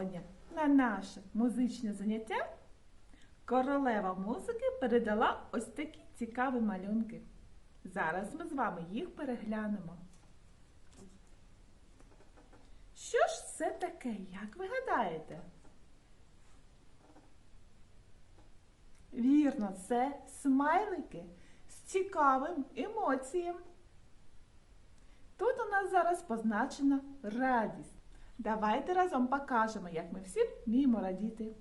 сьогодні на наше музичне заняття королева музики передала ось такі цікаві малюнки. Зараз ми з вами їх переглянемо. Що ж це таке, як ви гадаєте? Вірно, це смайлики з цікавим емоцієм. Тут у нас зараз позначена радість. Давайте разом покажемо, як ми всі вміємо радіти.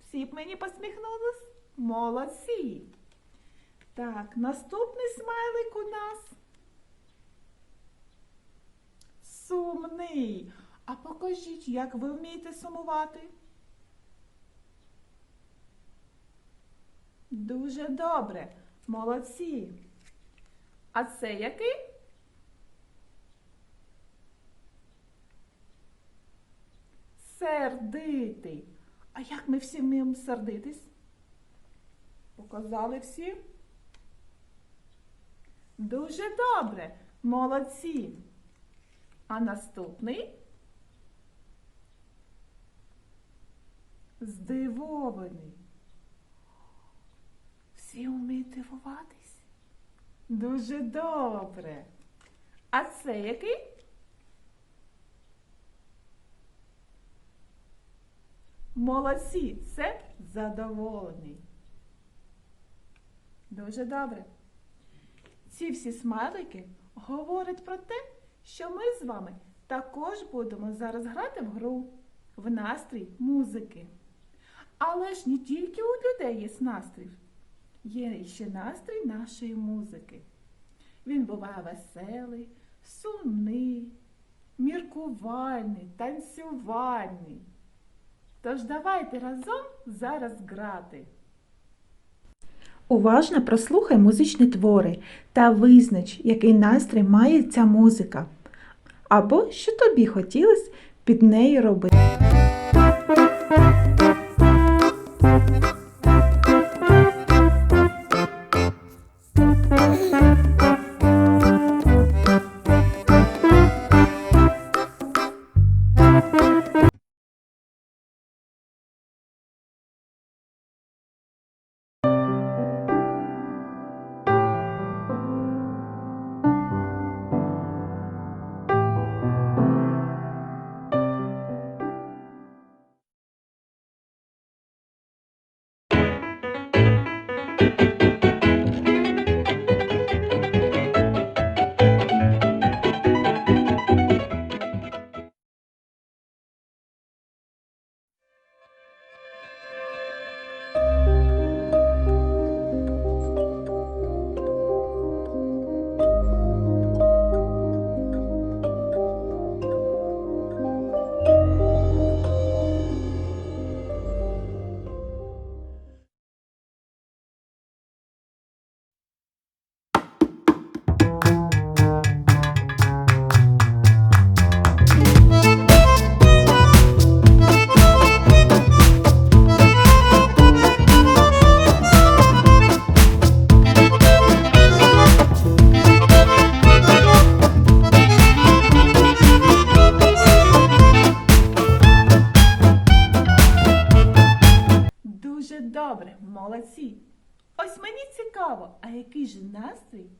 Всі б мені посміхнулись? Молодці! Так, наступний смайлик у нас. Сумний. А покажіть, як ви вмієте сумувати? Дуже добре. Молодці. А це який? Сердитий. А як ми всі вміємо сердитись? Показали всі? Дуже добре. Молодці. А наступний? Здивований. Всі вміють дивуватись? Дуже добре. А це який? Молодці, це задоволений. Дуже добре. Ці всі смайлики говорять про те, що ми з вами також будемо зараз грати в гру в настрій музики. Але ж не тільки у людей є настрій, є ще настрій нашої музики. Він буває веселий, сумний, міркувальний, танцювальний. Тож давайте разом зараз грати. Уважно прослухай музичні твори та визнач, який настрій має ця музика, або що тобі хотілося під нею робити. Молодці. Ось мені цікаво, а який же настрій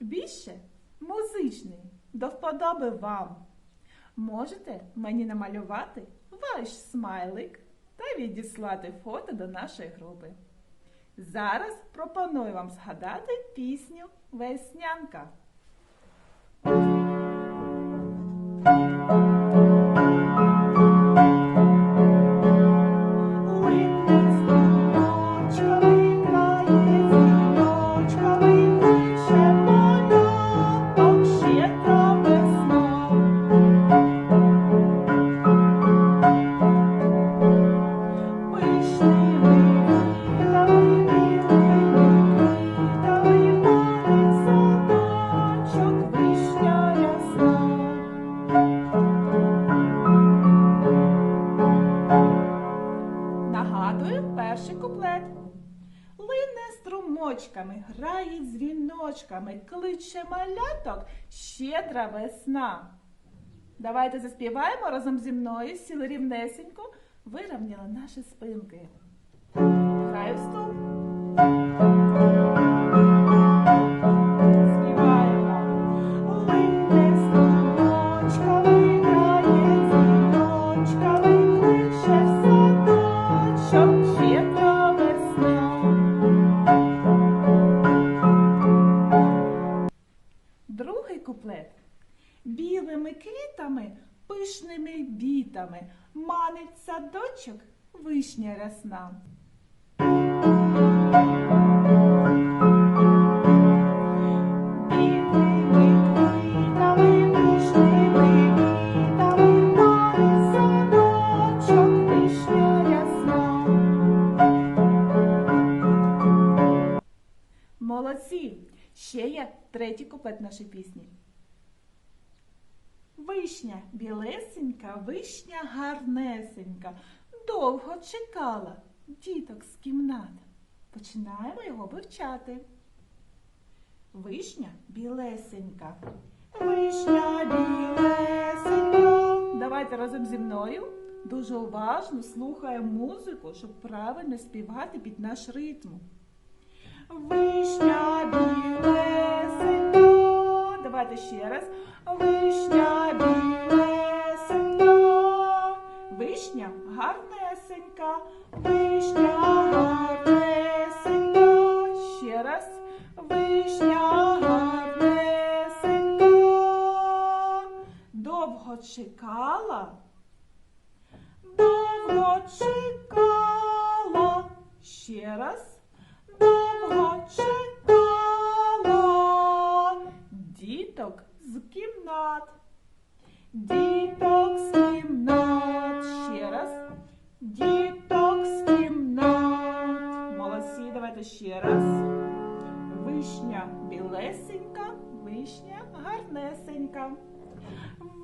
більше музичний, до вподоби вам. Можете мені намалювати ваш смайлик та відіслати фото до нашої групи. Зараз пропоную вам згадати пісню Веснянка. Струмочками, грає дзвіночками, кличе маляток щедра весна. Давайте заспіваємо разом зі мною, сіли рівнесенько, вирівняли наші спинки. Граю вступ. Білими квітами, пишними вітами, манить садочок вишня рясна. Молодці! Ще є третій куплет нашої пісні. Вишня білесенька, вишня гарнесенька, довго чекала діток з кімнат. Починаємо його вивчати. Вишня білесенька. Вишня білесенька. Давайте разом зі мною дуже уважно слухаємо музику, щоб правильно співати під наш ритм. Вишня білесенька. Давайте ще раз. Гарнесенька. Вишня гарнесенька. Ще раз. Вишня гарнесенька. Довго чекала. Довго чекала. Ще раз. Довго чекала. Діток з кімнат. Діток з кімнат. Гарнесенька.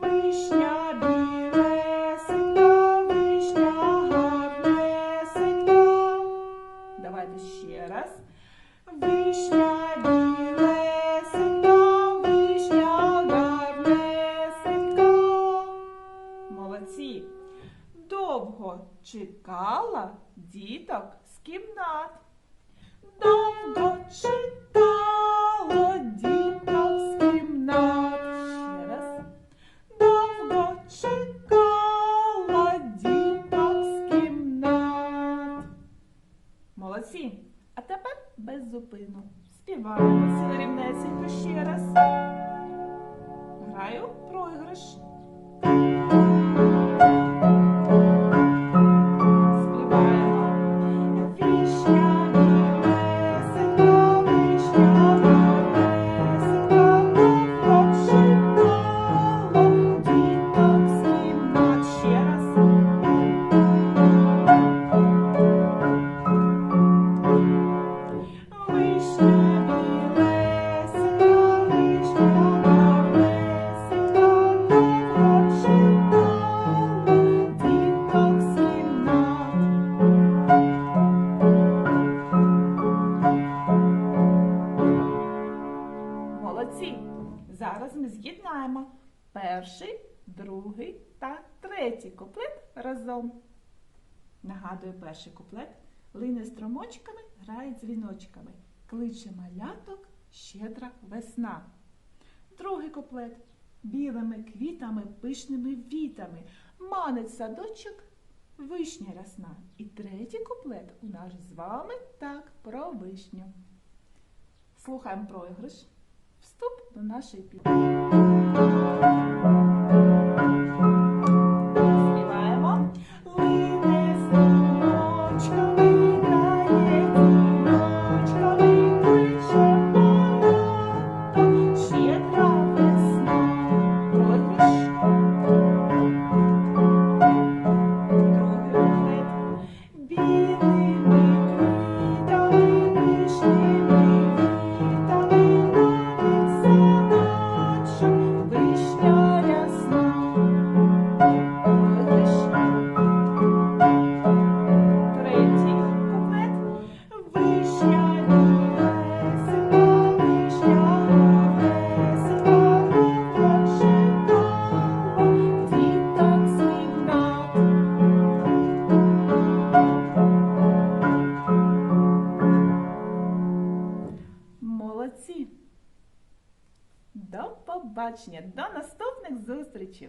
Вишня білесенька, вишня гарнесенька. Давайте ще раз. Вишня білесенька, вишня гарнесенька. Молодці. Довго чекала діток з кімнат. Довго чекала Молодці! Зараз ми з'єднаємо перший, другий та третій куплет разом. Нагадую перший куплет. Лине струмочками, грає дзвіночками. Кличе маляток щедра весна. Другий куплет. Білими квітами, пишними вітами. Манить садочок вишня рясна. І третій куплет у нас з вами так про вишню. Слухаємо проіграш. Вступ до нашої пісні. До